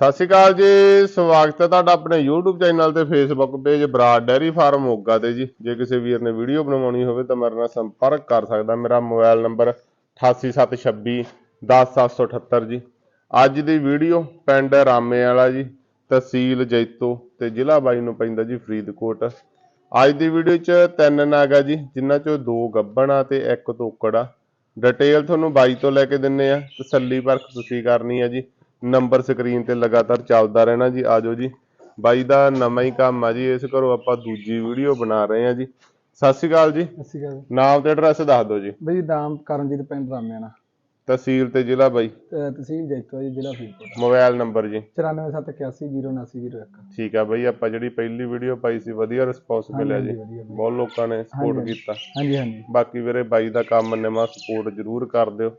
ਸਤਿ ਸ਼੍ਰੀ ਅਕਾਲ ਜੀ, ਸਵਾਗਤ ਹੈ ਤੁਹਾਡਾ ਆਪਣੇ YouTube ਚੈਨਲ ਤੇ Facebook page Brar dairy farm Moga ਤੇ ਜੀ। ਜੇ ਕਿਸੇ ਵੀਰ ਨੇ ਵੀਡੀਓ ਬਣਵਾਉਣੀ ਹੋਵੇ ਤਾਂ ਮੇਰੇ ਨਾਲ ਸੰਪਰਕ ਕਰ ਸਕਦਾ। ਮੇਰਾ ਮੋਬਾਈਲ ਨੰਬਰ 88726 10778 ਜੀ। ਅੱਜ ਦੀ ਵੀਡੀਓ ਪਿੰਡ ਰਾਮੇ ਵਾਲਾ ਜੀ, ਤਹਿਸੀਲ ਜੈਤੋ ਤੇ ਜ਼ਿਲ੍ਹਾ ਬਾਈ ਨੂੰ ਪੈਂਦਾ ਜੀ ਫਰੀਦਕੋਟ। ਅੱਜ ਦੀ ਵੀਡੀਓ 'ਚ ਤਿੰਨ ਨਾਗ ਆ ਜੀ, ਜਿਨ੍ਹਾਂ 'ਚੋਂ ਦੋ ਗੱਭਣਾ ਤੇ ਇੱਕ ਤੋਕੜ ਆ। ਡਿਟੇਲ ਤੁਹਾਨੂੰ ਬਾਈ ਤੋਂ ਲੈ ਕੇ ਦਿੰਨੇ ਆ। ਤਸੱਲੀ ਪਰਖ ਤੁਸੀਂ ਕਰਨੀ ਆ ਜੀ। ਨੰਬਰ ਸਕਰੀਨ ਤੇ ਲਗਾਤਾਰ ਚੱਲਦਾ ਰਹਿਣਾ ਜੀ ਆਜੋ ਜੀ। ਬਾਈ ਦਾ ਨਵਾਂ ਹੀ ਕੰਮ ਆ ਜੀ ਇਸ ਘਰੋਂ ਆਪਾਂ ਦੂਜੀ ਵੀਡੀਓ ਬਣਾ ਰਹੇ ਆ ਜੀ। ਸਤਿ ਸ਼੍ਰੀ ਅਕਾਲ ਜੀ। ਸਤਿ ਸ਼੍ਰੀ ਅਕਾਲ। ਨਾਮ ਤੇ ਐਡਰੈਸ ਦੱਸ ਦਿਓ ਜੀ। ਬਈ ਨਾਮ ਕਰਨਜੀਤ ਪਿੰਡ ਰਾਮਿਆਣਾ ਤਹਿਸੀਲ ਤੇ ਜ਼ਿਲ੍ਹਾ ਬਾਈ। ਤਹਿਸੀਲ ਜੈਤੋ ਜੀ ਜ਼ਿਲ੍ਹਾ ਫਰੀਦਕੋਟ ਮੋਬਾਈਲ ਨੰਬਰ ਜੀ। 9471807901 ਠੀਕ ਆ ਬਾਈ ਆਪਾਂ ਜਿਹੜੀ ਪਹਿਲੀ ਵੀਡੀਓ ਪਾਈ ਸੀ ਵਧੀਆ ਰਿਸਪੌਂਸ ਮਿਲਿਆ ਜੀ। ਬਹੁਤ ਲੋਕਾਂ ਨੇ ਸਪੋਰਟ। ਕੀਤਾ। ਹਾਂਜੀ ਹਾਂਜੀ। ਬਾਕੀ ਵੀਰੇ ਬਾਈ ਦਾ ਕੰਮ ਨਿਮਾ ਸਪੋਰਟ ਜ਼ਰੂਰ ਕਰ ਦਿਓ।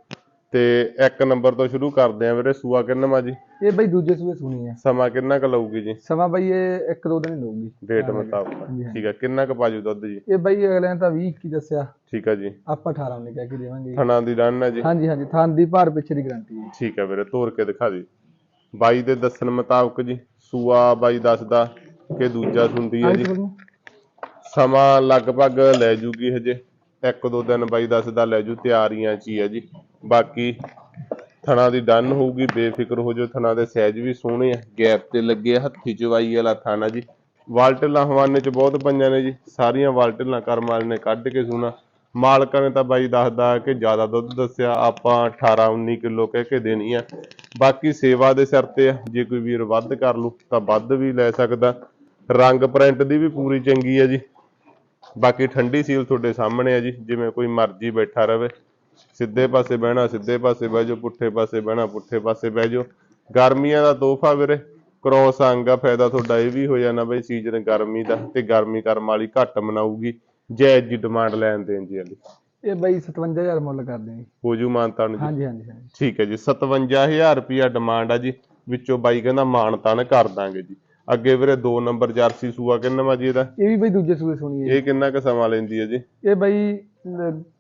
ਤੇ ਇੱਕ ਨੰਬਰ ਤੋਂ ਸ਼ੁਰੂ ਕਰਦੇ ਆ ਵੀਰੇ ਸੂਆ ਕਿੰਨਾ ਜੀ? ਇਹ ਬਈ ਦੂਜੇ ਸੂਏ ਸੁਣੀ ਹੈ ਸਮਾਂ ਕਿੰਨਾ ਕੁ ਲਊਗੀ ਜੀ? ਸਮਾਂ ਬਈ ਇਹ ਇੱਕ ਦੋ ਦਿਨ ਲਊਗੀ। ਡੇਟ ਮੁਤਾਬਕ। ਠੀਕ ਆ ਕਿੰਨਾ ਕੁ ਪਾਜੂ ਦੁੱਧ ਜੀ? ਇਹ ਬਈ ਅਗਲੇ ਨੇ ਤਾਂ 20 ਕੀ ਦੱਸਿਆ। ਠੀਕ ਆ ਜੀ। ਆਪਾਂ 18 ਨੇ ਕਹਿ ਕੇ ਦੇਵਾਂਗੇ। ਥਣਾ ਦੀ ਡਨ ਹੈ ਜੀ। ਹਾਂਜੀ ਹਾਂਜੀ ਥਾਂ ਦੀ ਭਾਰ ਪਿੱਛੇ ਦੀ ਗਾਰੰਟੀ ਹੈ ਠੀਕ ਹੈ ਵੀਰੇ ਤੋਰ ਕੇ ਦਿਖਾ ਦੀ ਬਾਈ ਦੇ ਦੱਸਣ ਮੁਤਾਬਕ ਜੀ ਸੂਆ ਬਾਈ ਦੱਸਦਾ ਕਿ ਦੂਜਾ ਸੁੰਦੀ ਹੈ ਜੀ। ਸਮਾਂ ਲਗਭਗ ਲੈ ਜੂਗੀ ਹਜੇ। ਇੱਕ ਦੋ ਦਿਨ ਬਾਈ ਦੱਸਦਾ ਲੈ ਜੂ ਤਿਆਰੀਆਂ ਚ ਹੀ ਹੈ ਜੀ। ਬਾਕੀ ਥਣਾ ਦੀ ਡਨ ਹੋਊਗੀ ਬੇਫਿਕਰ ਹੋ ਜਾਓ ਥਣਾ ਦੇ ਸਾਈਜ਼ ਵੀ ਸੋਹਣੇ ਆ ਗੈਪ ਤੇ ਲੱਗੇ ਆ, ਹੱਥੀ ਚਵਾਈ ਵਾਲਾ ਥਾਣਾ ਜੀ। ਵਾਲਟਲਾਂ ਹਵਾਨੇ ਚ ਬਹੁਤ ਪਈਆਂ ਨੇ ਜੀ ਸਾਰੀਆਂ ਵਾਲਟਲਾਂ ਕਰਮ ਵਾਲੇ ਨੇ ਕੱਢ ਕੇ ਸੁਣਾ ਮਾਲਕਾਂ ਨੇ ਤਾਂ ਬਾਈ ਦੱਸਦਾ ਕਿ ਜ਼ਿਆਦਾ ਦੁੱਧ ਦੱਸਿਆ ਆਪਾਂ 18 19 ਕਿਲੋ ਕਹਿ ਕੇ ਦੇਣੀ ਆ। ਬਾਕੀ ਸੇਵਾ ਦੇ ਸਿਰ ਤੇ ਆ ਜੇ ਕੋਈ ਵੀਰ ਵੱਧ ਕਰ ਲੂ ਤਾਂ ਵੱਧ ਵੀ ਲੈ ਸਕਦਾ। ਰੰਗ ਪ੍ਰਿੰਟ ਦੀ ਵੀ ਪੂਰੀ ਚੰਗੀ ਆ ਜੀ। ਬਾਕੀ ਠੰਡੀ ਸੀਲ ਤੁਹਾਡੇ ਸਾਹਮਣੇ ਆ ਜੀ ਜਿਵੇਂ ਕੋਈ ਮਰਜ਼ੀ ਬੈਠਾ ਰਵੇ। ਸਿੱਧੇ ਪਾਸੇ ਬਹਿਣਾ ਸਿੱਧੇ ਪਾਸੇ ਬਹਿ ਜਾਓ ਪੁੱਠੇ ਪਾਸੇ ਬਹਿਣਾ ਪੁੱਠੇ ਪਾਸੇ ਬਹਿ ਜਾਓ। ਗਰਮੀਆਂ ਦਾ ਤੋਹਫਾ ਵੀਰੇ ਕ੍ਰੋਸ ਅੰਗ ਆ ਫਾਇਦਾ ਤੁਹਾਡਾ ਇਹ ਵੀ ਹੋ ਜਾਣਾ ਬਈ ਸੀਜ਼ਨ ਗਰਮੀ ਦਾ ਤੇ ਗਰਮੀ ਕਰਮ ਵਾਲੀ ਘੱਟ ਮਨਾਊਗੀ। ਜਾਇਜ਼ ਜੀ ਡਿਮਾਂਡ ਲੈਣ ਦੇਣ ਜੀ ਵਾਲੀ। ਇਹ ਬਈ 57000 ਮੁੱਲ ਕਰਦੇ ਨੇ ਹੋ ਜੂ ਮਾਨਤਾਨ ਜੀ। ਹਾਂਜੀ ਹਾਂਜੀ ਹਾਂਜੀ। ਠੀਕ ਹੈ ਜੀ 57000 ਰੁਪਿਆ ਡਿਮਾਂਡ ਆ ਜੀ। ਵਿੱਚੋਂ ਬਾਈ ਕਹਿੰਦਾ ਮਾਨਤਾਨ ਕਰ ਦਾਂਗੇ ਜੀ। ਅੱਗੇ ਵੀਰੇ 2 ਨੰਬਰ ਜਰਸੀ ਸੂਆ ਕਿੰਨਾ ਵਾ ਜੀ ਇਹਦਾ? ਇਹ ਵੀ ਬਈ ਦੂਜੇ ਸੂਏ ਸੁਣੀ ਹੈ ਇਹ ਕਿੰਨਾ ਕੁ ਸਮਾਂ ਲੈਂਦੀ ਹੈ ਜੀ? ਇਹ ਬਈ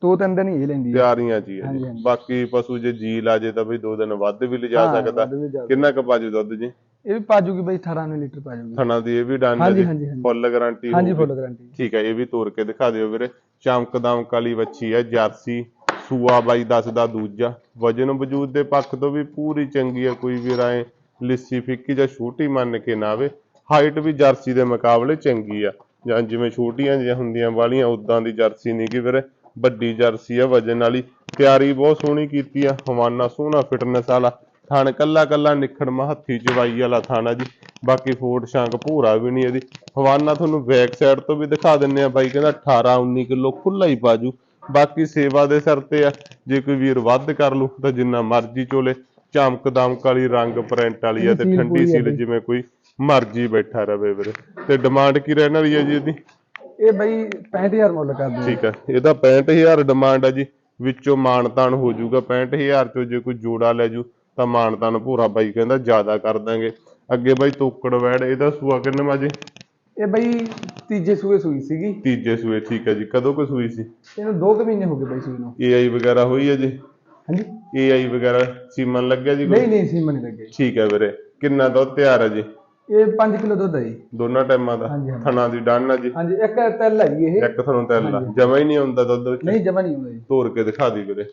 ਦੋ ਤਿੰਨ ਦਿਨ ਹੀ ਲੈਂਦੀ ਹੈ ਤਿਆਰੀਆਂ ਜੀ ਹੈ ਹਾਂਜੀ, ਜੀ ਹਾਂਜੀ। ਬਾਕੀ ਪਸ਼ੂ ਜੇ ਜੀ ਲਾ ਜੇ ਤਾਂ ਬਈ 2 ਦਿਨ ਵੱਧ ਵੀ ਲਿਜਾ ਹਾਂ, ਸਕਦਾ। ਵੱਧ ਵੀ ਜਾ- ਕਿੰਨਾ ਕੁ ਪਾਜੂ ਦੁੱਧ ਜੀ? ਇਹ ਵੀ ਪਾਜੂਗੀ ਬਈ 18 ਲੀਟਰ ਪਾਜੂਗੀ ਥਣਾ ਦੀ ਇਹ ਵੀ ਡਨ ਹੈ ਹਾਂਜੀ, ਜੀ। ਹਾਂਜੀ, ਹਾਂਜੀ। ਫੁੱਲ ਗਾਰੰਟੀ ਹਾਂਜੀ ਫੁੱਲ ਗਾਰੰਟੀ ਠੀਕ ਹੈ ਇਹ ਵੀ ਤੋੜ ਕੇ ਦਿਖਾ ਦਿਓ ਵੀਰੇ। ਚਮਕ ਦਮਕ ਵਾਲੀ ਵੱਛੀ ਹੈ ਜਰਸੀ ਸੂਆ ਬਾਈ ਦੱਸਦਾ ਦੂਜਾ। ਵਜਨ ਵਜੂਦ ਦੇ ਪੱਖ ਤੋਂ ਵੀ ਪੂਰੀ ਚੰਗੀ ਹੈ ਕੋਈ ਵੀ ਰਾਏ ਲਿੱਸੀ ਫਿੱਕੀ ਜਾਂ ਛੋਟੀ ਮੰਨ ਕੇ ਨਾ ਆਵੇ। ਹਾਈਟ ਵੀ ਜਰਸੀ ਦੇ ਮੁਕਾਬਲੇ ਚੰਗੀ ਆ। ਜਾਂ ਜਿਵੇਂ ਛੋਟੀਆਂ ਜਿਹੀਆਂ ਹੁੰਦੀਆਂ ਵਾਲੀਆਂ ਉਦਾਂ ਦੀ ਜਰਸੀ ਨਹੀਂ ਕਿ ਵੀਰੇ। ਵੱਡੀ ਜਰਸੀ ਆ ਵਜਨ ਵਾਲੀ। ਤਿਆਰੀ ਬਹੁਤ ਸੋਹਣੀ ਕੀਤੀ ਆ। ਹਵਾਨਾ ਸੋਹਣਾ ਫਿਟਨੈਸ ਵਾਲਾ। ਥਣ ਕੱਲਾ ਕੱਲਾ ਨਿਖੜਮਾ ਹੱਥੀ ਚਵਾਈ ਵਾਲਾ ਥਾਣਾ ਜੀ। ਬਾਕੀ ਫੋਟ ਸ਼ਾਂਕ ਭੂਰਾ ਵੀ ਨਹੀਂ ਇਹਦੀ। ਹਵਾਨਾ ਤੁਹਾਨੂੰ ਬੈਕ ਸਾਈਡ ਤੋਂ ਵੀ ਦਿਖਾ ਦਿੰਨੇ ਆ ਬਾਈ ਕਹਿੰਦਾ 18 19 ਕਿਲੋ ਖੁੱਲਾ ਹੀ ਪਾਜੂ। ਬਾਕੀ ਸੇਵਾ ਦੇ ਸਿਰ ਤੇ ਆ। ਜੇ ਕੋਈ ਵੀਰ ਵੱਧ ਕਰ ਲੂ ਤਾਂ ਜਿੰਨਾ ਮਰਜ਼ੀ ਚੋਲੇ ਚਮਕ ਦਮਕ ਵਾਲੀ ਰੰਗ ਪ੍ਰਿੰਟ ਵਾਲੀ ਆ ਤੇ ਠੰਡੀ ਸੀਲ। ਜਿਵੇਂ ਕੋਈ ਮਰਜ਼ੀ ਬੈਠਾ ਰਵੇ ਵੀਰੇ। ਤੇ ਡਿਮਾਂਡ ਕੀ ਰਹਿਣ ਵਾਲੀ ਹੈ ਜੀ ਇਹਦੀ? ਇਹ ਬਈ 65000 ਮੁੱਲ ਕਰਦੇ ਠੀਕ ਹੈ ਇਹਦਾ 65000 ਡਿਮਾਂਡ ਹੈ ਜੀ ਵਿੱਚੋਂ ਮਾਨਤਾਨ ਹੋ ਜਾਊਗਾ। 65000 ਚੋਂ ਜੇ ਕੋਈ ਜੋੜਾ ਲੈ ਜੂ ਤਾਂ ਮਾਨਤਾਨ ਭੂਰਾ ਬਾਈ ਕਹਿੰਦਾ ਜ਼ਿਆਦਾ ਕਰ ਦਾਂਗੇ। ਅੱਗੇ ਬਾਈ ਤੋਕੜ ਵੈੜ ਇਹਦਾ ਸੂਆ ਕਿੰਨੇ ਵਜੇ ਇਹ ਬਈ ਤੀਜੇ ਸੂਏ ਸੂਈ ਸੀਗੀ। ਤੀਜੇ ਸੂਏ ਠੀਕ ਹੈ ਜੀ। ਕਦੋਂ ਕੋ ਸੂਈ ਸੀ? ਇਹਨੂੰ 2 ਕੁ ਮਹੀਨੇ ਹੋ ਗਏ ਬਈ ਸੂਈ ਨੂੰ। ਏਆਈ ਵਗੈਰਾ ਹੋਈ ਹੈ ਜੀ? ਹਾਂਜੀ। ਏਆਈ ਵਗੈਰਾ ਸੀਮਨ ਲੱਗਿਆ ਜੀ ਕੋਈ? ਨਹੀਂ ਨਹੀਂ ਸੀਮਾ ਨਹੀਂ ਲੱਗੇ ਠੀਕ ਹੈ ਵੀਰੇ ਕਿੰਨਾ ਦੁੱਧ ਤਿਆਰ ਹੈ ਜੀ? ਇਹ 5 ਕਿਲੋ ਦੁੱਧ ਹੈ ਜੀ। ਦੋਨਾਂ ਟਾਈਮਾਂ ਦਾ? ਹਾਂਜੀ, ਹਾਂਜੀ। ਥਣਾ ਦੀ ਡਨ ਹੈ ਜੀ? ਹਾਂਜੀ ਇੱਕ ਤੈਲ ਹੈਗੀ ਇਹ। ਇੱਕ ਤੁਹਾਨੂੰ ਤੈਲ ਜਮਾ ਹੀ ਨਹੀਂ ਆਉਂਦਾ ਦੁੱਧ ਵਿੱਚ? ਨਹੀਂ ਜਮਾ ਨਹੀਂ ਹੁੰਦਾ ਜੀ। ਤੋੜ ਕੇ ਦਿਖਾ ਦੀ ਵੀਰੇ।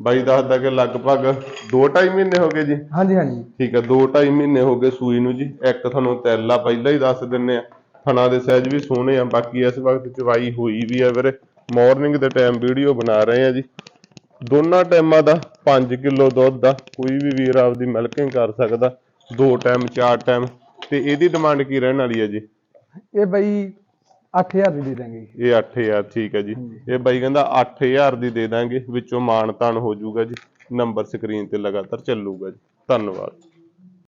ਬਾਈ ਦੱਸਦਾ ਕਿ ਲਗਭਗ 2.5 ਮਹੀਨੇ ਹੋ ਗਏ ਜੀ? ਹਾਂਜੀ ਹਾਂਜੀ। ਠੀਕ ਹੈ 2.5 ਮਹੀਨੇ ਹੋ ਗਏ ਸੂਈ ਨੂੰ ਜੀ। ਇੱਕ ਤੁਹਾਨੂੰ ਤੈਲਾ ਪਹਿਲਾਂ ਹੀ ਦੱਸ ਦਿੰਨੇ ਆ। ਥਣਾ ਦੇ ਸਾਈਜ਼ ਵੀ ਸੋਹਣੇ ਆ ਬਾਕੀ ਇਸ ਵਕਤ ਚਵਾਈ ਹੋਈ ਵੀ ਆ ਵੀਰੇ। ਮਾਰਨਿੰਗ ਦੇ ਟਾਈਮ ਵੀਡੀਓ ਬਣਾ ਰਹੇ ਆ ਜੀ। ਦੋਨਾਂ ਟਾਈਮਾਂ ਦਾ 5 ਕਿਲੋ ਦੁੱਧ ਦਾ ਕੋਈ ਵੀ ਵੀਰ ਆਪਦੀ ਮਿਲਕਿੰਗ ਕਰ ਸਕਦਾ। ਦੋ ਟਾਈਮ ਚਾਰ ਟਾਈਮ ਤੇ ਇਹਦੀ ਡਿਮਾਂਡ ਕੀ ਰਹਿਣ ਵਾਲੀ ਹੈ ਜੀ? ਇਹ ਬਈ 8000 ਦੀ ਦੇ ਦਾਂਗੇ। ਇਹ 8000 ਠੀਕ ਹੈ ਜੀ। ਇਹ ਬਾਈ ਕਹਿੰਦਾ 8000 ਦੀ ਦੇ ਦਾਂਗੇ ਵਿੱਚੋਂ ਮਾਨ ਤਾਨ ਹੋ ਜਾਊਗਾ ਜੀ। ਨੰਬਰ ਸਕਰੀਨ ਤੇ ਲਗਾਤਾਰ ਚੱਲੂਗਾ ਜੀ। ਧੰਨਵਾਦ।